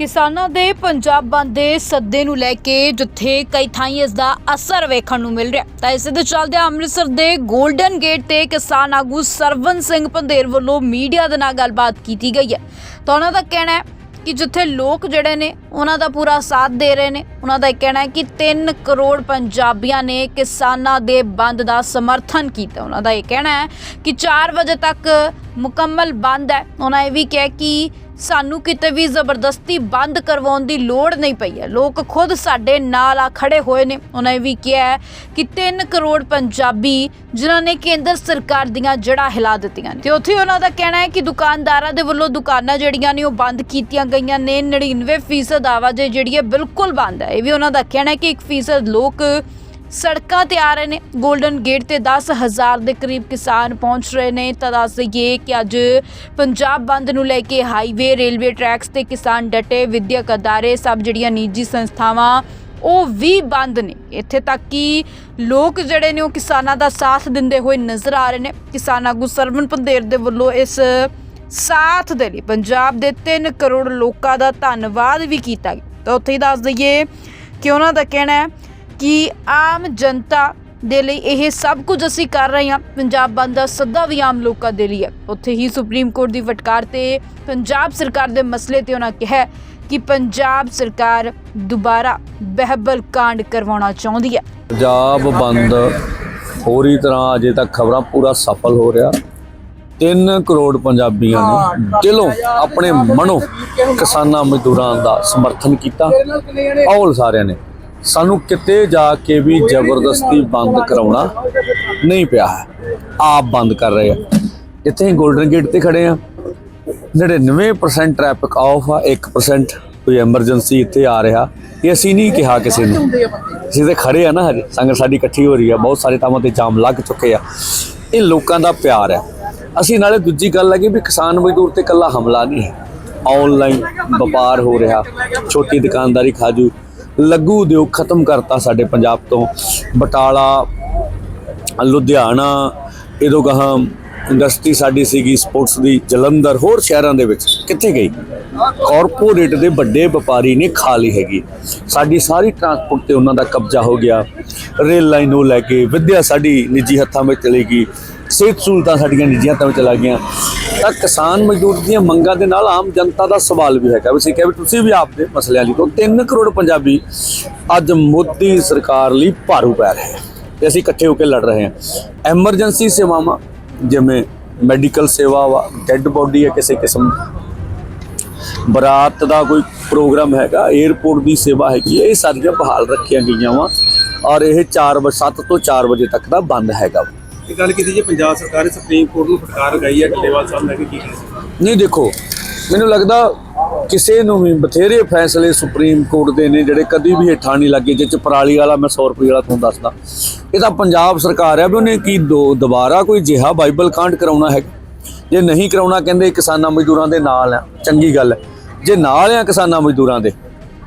ਕਿਸਾਨਾਂ ਦੇ ਪੰਜਾਬ ਬੰਦ ਦੇ ਸੱਦੇ ਨੂੰ ਲੈ ਕੇ ਜਿੱਥੇ ਕਈ ਥਾਈਂ ਇਸ ਦਾ ਅਸਰ ਵੇਖਣ ਨੂੰ ਮਿਲ ਰਿਹਾ। ਤਾਂ ਇਸੇ ਦੇ ਚੱਲਦੇ ਅੰਮ੍ਰਿਤਸਰ ਦੇ 골ਡਨ ਗੇਟ ਤੇ ਕਿਸਾਨ ਆਗੂ ਸਰਵਨ ਸਿੰਘ ਪੰਧੇਰ ਵੱਲੋਂ ਮੀਡੀਆ ਦੇ ਨਾਲ ਗੱਲਬਾਤ ਕੀਤੀ ਗਈ ਹੈ। ਤਾਂ ਉਹਨਾਂ ਦਾ ਕਹਿਣਾ ਹੈ ਕਿ ਜਿੱਥੇ ਲੋਕ ਜਿਹੜੇ ਨੇ, ਉਹਨਾਂ ਦਾ ਪੂਰਾ ਸਾਥ ਦੇ ਰਹੇ ਨੇ। ਉਹਨਾਂ ਦਾ ਇਹ ਕਹਿਣਾ ਹੈ ਕਿ 3 ਕਰੋੜ ਪੰਜਾਬੀਆਂ ਨੇ ਕਿਸਾਨਾਂ ਦੇ ਬੰਦ ਦਾ ਸਮਰਥਨ ਕੀਤਾ। ਉਹਨਾਂ ਦਾ ਇਹ ਕਹਿਣਾ ਹੈ ਕਿ 4 ਵਜੇ ਤੱਕ ਮੁਕੰਮਲ ਬੰਦ ਹੈ। ਉਹਨਾਂ ਇਹ ਵੀ ਕਿਹਾ ਕਿ ਸਾਨੂੰ ਕਿਤੇ ਵੀ ਜ਼ਬਰਦਸਤੀ ਬੰਦ ਕਰਵਾਉਣ ਦੀ ਲੋੜ ਨਹੀਂ ਪਈ ਹੈ। ਲੋਕ ਖੁਦ ਸਾਡੇ ਨਾਲ ਆ ਖੜੇ ਹੋਏ ਨੇ। ਉਹਨਾਂ ਇਹ ਵੀ ਕਿਹਾ ਹੈ ਕਿ 3 ਕਰੋੜ ਪੰਜਾਬੀ ਜਿਨ੍ਹਾਂ ਨੇ ਕੇਂਦਰ ਸਰਕਾਰ ਦੀਆਂ ਜੜ੍ਹਾਂ ਹਿਲਾ ਦਿੱਤੀਆਂ ਨੇ। ਤੇ ਉੱਥੇ ਉਹਨਾਂ ਦਾ ਕਹਿਣਾ ਹੈ ਕਿ ਦੁਕਾਨਦਾਰਾਂ ਦੇ ਵੱਲੋਂ ਦੁਕਾਨਾਂ ਜਿਹੜੀਆਂ ਨੇ ਉਹ ਬੰਦ ਕੀਤੀਆਂ ਗਈਆਂ ਨੇ। 99% ਆਵਾਜਾਈ ਜਿਹੜੀ ਹੈ ਬਿਲਕੁਲ ਬੰਦ ਹੈ। ਇਹ ਵੀ ਉਹਨਾਂ ਦਾ ਕਹਿਣਾ ਹੈ ਕਿ 1% ਲੋਕ ਸੜਕਾਂ ਤੇ ਆ ਰਹੇ ਨੇ। 골ਡਨ ਗੇਟ ਤੇ 10000 ਦੇ ਕਰੀਬ ਕਿਸਾਨ ਪਹੁੰਚ ਰਹੇ ਨੇ। ਤਾਂ ਦੱਸ ਦਈਏ ਕਿ ਅੱਜ ਪੰਜਾਬ ਬੰਦ ਨੂੰ ਲੈ ਕੇ ਹਾਈਵੇ, ਰੇਲਵੇ ਟਰੈਕਸ ਤੇ ਕਿਸਾਨ ਡਟੇ ਵਿਦਿਅਕ ਅਦਾਰੇ, ਸਭ ਜਿਹੜੀਆਂ ਨਿੱਜੀ ਸੰਸਥਾਵਾਂ, ਉਹ ਵੀ ਬੰਦ ਨੇ। ਇੱਥੇ ਤੱਕ ਕਿ ਲੋਕ ਜਿਹੜੇ ਨੇ ਉਹ ਕਿਸਾਨਾਂ ਦਾ ਸਾਥ ਦਿੰਦੇ ਹੋਏ ਨਜ਼ਰ ਆ ਰਹੇ ਨੇ। ਕਿਸਾਨ ਆਗੂ ਸਰਵਨ ਪੰਧੇਰ ਦੇ ਵੱਲੋਂ ਇਸ ਸਾਥ ਦੇ ਲਈ ਪੰਜਾਬ ਦੇ 3 ਕਰੋੜ ਲੋਕਾਂ ਦਾ ਧੰਨਵਾਦ ਵੀ ਕੀਤਾ ਗਿਆ। ਤਾਂ ਉੱਥੇ ਹੀ ਦੱਸ ਦਈਏ ਕਿ ਉਹਨਾਂ ਦਾ ਕਹਿਣਾ ਹੈ ਕਿ ਆਮ ਜਨਤਾ ਦੇ ਲਈ ਇਹ ਸਭ ਕੁਝ ਅਸੀਂ ਕਰ ਰਹੇ ਹਾਂ। ਪੰਜਾਬ ਬੰਦ ਦਾ ਸੱਦਾ ਵੀ ਆਮ ਲੋਕਾਂ ਦੇ ਲਈ ਹੈ। ਉੱਥੇ ਹੀ ਸੁਪਰੀਮ ਕੋਰਟ ਦੀ ਫਟਕਾਰ ਤੇ ਪੰਜਾਬ ਸਰਕਾਰ ਦੇ ਮਸਲੇ ਤੇ ਉਹਨਾਂ ਕਿਹਾ ਕਿ ਪੰਜਾਬ ਸਰਕਾਰ ਦੁਬਾਰਾ ਬਹਿਬਲ ਕਾਂਡ ਕਰਵਾਉਣਾ ਚਾਹੁੰਦੀ ਹੈ। ਪੰਜਾਬ ਬੰਦ ਪੂਰੀ ਤਰ੍ਹਾਂ ਅਜੇ ਤੱਕ ਖਬਰਾਂ ਪੂਰਾ ਸਫਲ ਹੋ ਰਿਹਾ। 3 ਕਰੋੜ ਪੰਜਾਬੀਆਂ ਨੇ ਦਿਲੋਂ ਆਪਣੇ ਮਨੋਂ ਕਿਸਾਨਾਂ ਮਜ਼ਦੂਰਾਂ ਦਾ ਸਮਰਥਨ ਕੀਤਾ। ਔਲ ਸਾਰਿਆਂ ਨੇ ਸਾਨੂੰ ਕਿਤੇ ਜਾ ਕੇ ਵੀ ਜ਼ਬਰਦਸਤੀ ਬੰਦ ਕਰਾਉਣਾ ਨਹੀਂ ਪਿਆ ਹੈ। ਆਪ ਬੰਦ ਕਰ ਰਹੇ ਆ। ਇੱਥੇ ਹੀ 골ਡਨ ਗੇਟ ਤੇ ਖੜੇ ਆ। 99% ਟ੍ਰੈਫਿਕ ਆਫ ਆ 1% ਕੋਈ ਐਮਰਜੈਂਸੀ ਇੱਥੇ ਆ ਰਿਹਾ। ਇਹ ਅਸੀਂ ਨਹੀਂ ਕਿਹਾ ਕਿਸੇ ਨੂੰ। ਅਸੀਂ ਤੇ ਖੜੇ ਆ ਨਾ ਹਜੇ। ਸੰਗਤ ਸਾਡੀ ਇਕੱਠੀ ਹੋ ਰਹੀ ਆ। ਬਹੁਤ ਸਾਰੇ ਥਾਵਾਂ ਤੇ ਜਾਮ ਲੱਗ ਚੁੱਕੇ ਆ। ਇਹ ਲੋਕਾਂ ਦਾ ਪਿਆਰ ਆ। ਅਸੀਂ ਨਾਲੇ ਦੂਜੀ ਗੱਲ ਹੈ ਕਿ ਵੀ ਕਿਸਾਨ ਮਜ਼ਦੂਰ ਤੇ ਕੱਲਾ ਹਮਲਾ ਨਹੀਂ ਹੈ। ਆਨਲਾਈਨ ਵਪਾਰ ਹੋ ਰਿਹਾ। ਛੋਟੀ ਦੁਕਾਨਦਾਰੀ ਖਾਜੂ ਲਘੂ ਉਦਯੋਗ ਖਤਮ ਕਰਤਾ ਸਾਡੇ ਪੰਜਾਬ ਤੋਂ। ਬਟਾਲਾ, ਲੁਧਿਆਣਾ, ਇਦੋਂ ਗਾਹਾਂ ਇੰਡਸਟਰੀ ਸਾਡੀ ਸੀਗੀ ਸਪੋਰਟਸ ਦੀ, ਜਲੰਧਰ, ਹੋਰ ਸ਼ਹਿਰਾਂ ਦੇ ਵਿੱਚ। ਕਿੱਥੇ ਗਈ? ਕਾਰਪੋਰੇਟ ਦੇ ਵੱਡੇ ਵਪਾਰੀ ਨੇ ਖਾ ਲਈ ਹੈਗੀ। ਸਾਡੀ ਸਾਰੀ ਟਰਾਂਸਪੋਰਟ ਤੇ ਉਹਨਾਂ ਦਾ ਕਬਜ਼ਾ ਹੋ ਗਿਆ। ਰੇਲ ਲਾਈਨ ਨੂੰ ਲੈ ਕੇ ਵਿੱਦਿਆ ਸਾਡੀ ਨਿੱਜੀ ਹੱਥਾਂ ਵਿੱਚ ਚਲੀ ਗਈ। ਸਿਹਤ ਸਹੂਲਤਾਂ ਸਾਡੀਆਂ ਨਿੱਜੀ ਹੱਥਾਂ ਵਿੱਚ ਚਲਾ ਗਈਆਂ। ਤਾਂ ਕਿਸਾਨ ਮਜ਼ਦੂਰ ਦੀਆਂ ਮੰਗਾਂ ਦੇ ਨਾਲ ਆਮ ਜਨਤਾ ਦਾ ਸਵਾਲ ਵੀ ਹੈਗਾ। ਵੀ ਕਿਹਾ ਵੀ ਤੁਸੀਂ ਵੀ ਆਪਦੇ ਮਸਲਿਆਂ ਲਈ ਤੋਂ 3 ਕਰੋੜ ਪੰਜਾਬੀ ਅੱਜ ਮੋਦੀ ਸਰਕਾਰ ਲਈ ਭਾਰੂ ਪੈ ਰਹੇ ਆ ਤੇ ਅਸੀਂ ਇਕੱਠੇ ਹੋ ਕੇ ਲੜ ਰਹੇ ਹਾਂ ਐਮਰਜੈਂਸੀ ਸੇਵਾਵਾਂ ਜਿਵੇਂ ਮੈਡੀਕਲ ਸੇਵਾ ਵਾ ਡੈੱਡ ਬੋਡੀ ਹੈ ਕਿਸੇ ਕਿਸਮ ਬਰਾਤ ਦਾ ਕੋਈ ਪ੍ਰੋਗਰਾਮ ਹੈਗਾ 에어ਪੋਰਟ ਦੀ ਸੇਵਾ ਹੈਗੀ ਹੈ, ਇਹ ਸਾਰੀਆਂ ਬਹਾਲ ਰੱਖੀਆਂ ਗਈਆਂ ਵਾ। ਔਰ ਇਹ 4 ਵਜੇ 7 ਤੋਂ 4 ਵਜੇ ਤੱਕ ਦਾ ਬੰਦ ਹੈਗਾ ਇਹ ਗੱਲ ਕੀਤੀ ਜੇ ਪੰਜਾਬ ਸਰਕਾਰ ਨੇ ਸੁਪਰੀਮ ਕੋਰਟ ਨੂੰ ਫਟਕਾਰ ਲਗਾਈ ਹੈ ਢਿੱਲੇਵਾਲ ਸਾਹਿਬ ਨੇ ਕੀ ਕੀਤਾ ਨਹੀਂ, ਦੇਖੋ, ਮੈਨੂੰ ਲੱਗਦਾ ਕਿਸੇ ਨੂੰ ਵੀ ਬਥੇਰੇ ਫੈਸਲੇ ਸੁਪਰੀਮ ਕੋਰਟ ਦੇ ਨੇ ਜਿਹੜੇ ਕਦੀ ਵੀ ਹੇਠਾਂ ਨਹੀਂ ਲੱਗੇ, ਜਿਹ ਚ ਪਰਾਲੀ ਵਾਲਾ, ਮੈਂ 100 ਰੁਪਏ ਵਾਲਾ ਤੁਹਾਨੂੰ ਦੱਸਦਾ। ਇਹ ਤਾਂ ਪੰਜਾਬ ਸਰਕਾਰ ਹੈ, ਵੀ ਉਹਨੇ ਕੀ ਦੋ, ਦੁਬਾਰਾ ਕੋਈ ਜਿਹਾ ਬਾਈਬਲ ਕਾਂਡ ਕਰਾਉਣਾ ਹੈ? ਜੇ ਨਹੀਂ ਕਰਾਉਣਾ, ਕਹਿੰਦੇ ਕਿਸਾਨਾਂ ਮਜ਼ਦੂਰਾਂ ਦੇ ਨਾਲ ਆ, ਚੰਗੀ ਗੱਲ ਹੈ। ਜੇ ਨਾਲ ਆ ਕਿਸਾਨਾਂ ਮਜ਼ਦੂਰਾਂ ਦੇ,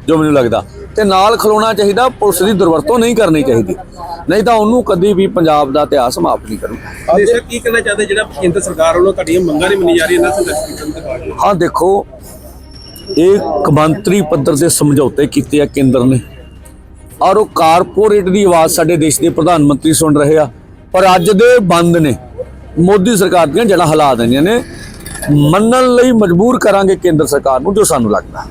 ਜੋ ਮੈਨੂੰ ਲੱਗਦਾ। ਤੇ ਨਾਲ ਖਲੋਣਾ ਚਾਹੀਦਾ ਪੁਲਿਸ ਦੀ ਦੁਰਵਰਤੋਂ ਨਹੀਂ ਕਰਨੀ ਚਾਹੀਦੀ। ਨਹੀਂ ਤਾਂ ਉਹਨੂੰ ਕਦੀ ਵੀ ਪੰਜਾਬ ਦਾ ਇਤਿਹਾਸ ਮਾਫ ਨਹੀਂ ਕਰੂਗਾ ਤੇ ਸਰ ਕੀ ਕਹਿਣਾ ਚਾਹਦੇ ਜਿਹੜਾ ਕੇਂਦਰ ਸਰਕਾਰ ਵੱਲੋਂ ਤੁਹਾਡੀਆਂ ਮੰਗਾਂ ਨਹੀਂ ਮੰਨੀ ਜਾ ਰਹੀਆਂ ਇਹਨਾਂ ਸੰਘਰਸ਼ ਕਰਨ ਦੇ ਬਾਅਦ ਹਾਂ? ਦੇਖੋ ਇਹ ਕਮਾਂਤਰੀ ਪੱਧਰ ਦੇ ਸਮਝੌਤੇ ਕੀਤੇ ਆ ਕੇਂਦਰ ਨੇ। ਔਰ ਉਹ ਕਾਰਪੋਰੇਟ ਦੀ ਆਵਾਜ਼ ਸਾਡੇ ਦੇਸ਼ ਦੇ ਪ੍ਰਧਾਨ ਮੰਤਰੀ ਸੁਣ ਰਹੇ ਆ। ਪਰ ਅੱਜ ਦੇ ਬੰਦ ਨੇ ਮੋਦੀ ਸਰਕਾਰ ਦੀਆਂ ਜੜ੍ਹਾਂ ਹਿਲਾ ਦੇਣੀਆਂ ਨੇ। ਮੰਨਣ ਲਈ ਮਜਬੂਰ ਕਰਾਂਗੇ ਕੇਂਦਰ ਸਰਕਾਰ ਨੂੰ ਜੋ ਸਾਨੂੰ ਲੱਗਦਾ।